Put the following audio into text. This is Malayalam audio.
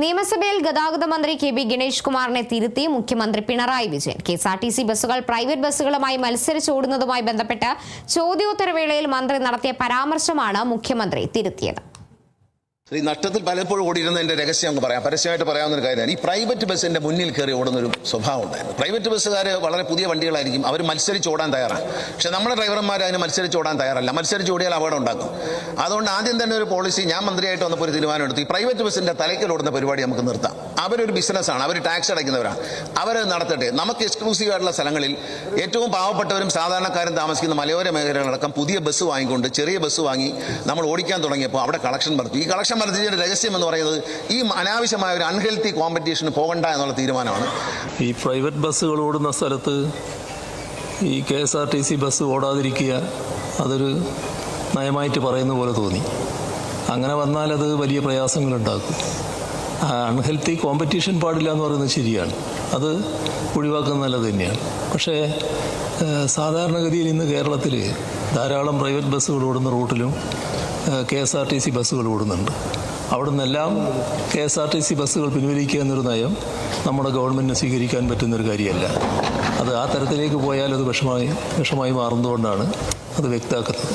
നിയമസഭയിൽ ഗതാഗത മന്ത്രി കെ ബി ഗണേഷ് കുമാറിനെ തിരുത്തി മുഖ്യമന്ത്രി Pinarayi Vijayan. K S R T C ബസ്സുകൾ പ്രൈവറ്റ് ബസ്സുകളുമായി മത്സരിച്ചോടുന്നതുമായി ബന്ധപ്പെട്ട് ചോദ്യോത്തരവേളയിൽ മന്ത്രി നടത്തിയ പരാമർശമാണ് മുഖ്യമന്ത്രി തിരുത്തിയത്. ഈ നഷ്ടത്തിൽ പലപ്പോഴും ഓടിയിരുന്നതിന്റെ രഹസ്യം അങ്ങ് പറയാം. പരസ്യമായിട്ട് പറയാവുന്ന ഒരു കാര്യമാണ് ഈ പ്രൈവറ്റ് ബസ്സിന്റെ മുന്നിൽ കയറി ഓടുന്ന ഒരു സ്വഭാവം ഉണ്ടായിരുന്നു. പ്രൈവറ്റ് ബസ്സുകാർ വളരെ പുതിയ വണ്ടികളായിരിക്കും. അവർ മത്സരിച്ച് ഓടാൻ തയ്യാറാണ്. പക്ഷെ നമ്മുടെ ഡ്രൈവർമാർ അതിന് മത്സരിച്ച് ഓടാൻ തയ്യാറല്ല. മത്സരിച്ച് ഓടിയാൽ അപകടം ഉണ്ടാക്കും. അതുകൊണ്ട് ആദ്യം തന്നെ ഒരു പോളിസി ഞാൻ മന്ത്രിയായിട്ട് വന്നപ്പോൾ ഒരു തീരുമാനം എടുത്തു. ഈ പ്രൈവറ്റ് ബസ്സിന്റെ തലയ്ക്കൽ ഓടുന്ന പരിപാടി നമുക്ക് നിർത്താം. അവരൊരു ബിസിനസ്സാണ്. അവർ ടാക്സ് അടയ്ക്കുന്നവരാണ്. അവർ നടത്തട്ടെ. നമുക്ക് എക്സ്ക്ലൂസീവ് ആയിട്ടുള്ള സ്ഥലങ്ങളിൽ ഏറ്റവും പാവപ്പെട്ടവരും സാധാരണക്കാരും താമസിക്കുന്ന മലയോര മേഖലകളടക്കം പുതിയ ബസ് വാങ്ങിക്കൊണ്ട് ചെറിയ ബസ് വാങ്ങി നമ്മൾ ഓടിക്കാൻ തുടങ്ങിയപ്പോൾ അവിടെ കളക്ഷൻ വർദ്ധിച്ചു ഈ കളക്ഷൻ വർദ്ധിച്ചതിന്റെ രഹസ്യം എന്ന് പറയുന്നത് ഈ അനാവശ്യമായ ഒരു അൺഹെൽത്തി കോമ്പറ്റീഷന് പോകണ്ട എന്നുള്ള തീരുമാനമാണ്. ഈ പ്രൈവറ്റ് ബസ്സുകൾ ഓടുന്ന സ്ഥലത്ത് ഈ K S R T C bus ഓടാതിരിക്കുക അതൊരു നയമായിട്ട് പറയുന്ന പോലെ തോന്നി. അങ്ങനെ വന്നാൽ അത് വലിയ പ്രയാസങ്ങളുണ്ടാക്കും അൺഹെൽത്തി കോമ്പറ്റീഷൻ പാടില്ല എന്ന് പറയുന്നത് ശരിയാണ്. അത് ഒഴിവാക്കുന്നത് നല്ലത് തന്നെയാണ്. പക്ഷേ സാധാരണഗതിയിൽ ഇന്ന് കേരളത്തിൽ ധാരാളം പ്രൈവറ്റ് ബസ്സുകൾ ഓടുന്ന റൂട്ടിലും K S R T C ബസ്സുകൾ ഓടുന്നുണ്ട്. അവിടെ നിന്നെല്ലാം K S R T C ബസ്സുകൾ പിൻവലിക്കുക എന്നൊരു നയം നമ്മുടെ ഗവൺമെന്റിന് സ്വീകരിക്കാൻ പറ്റുന്നൊരു കാര്യമല്ല. അത് ആ തരത്തിലേക്ക് പോയാൽ അത് വിഷമായി വിഷമായി മാറുന്നതുകൊണ്ടാണ് അത് വ്യക്തമാക്കുന്നത്.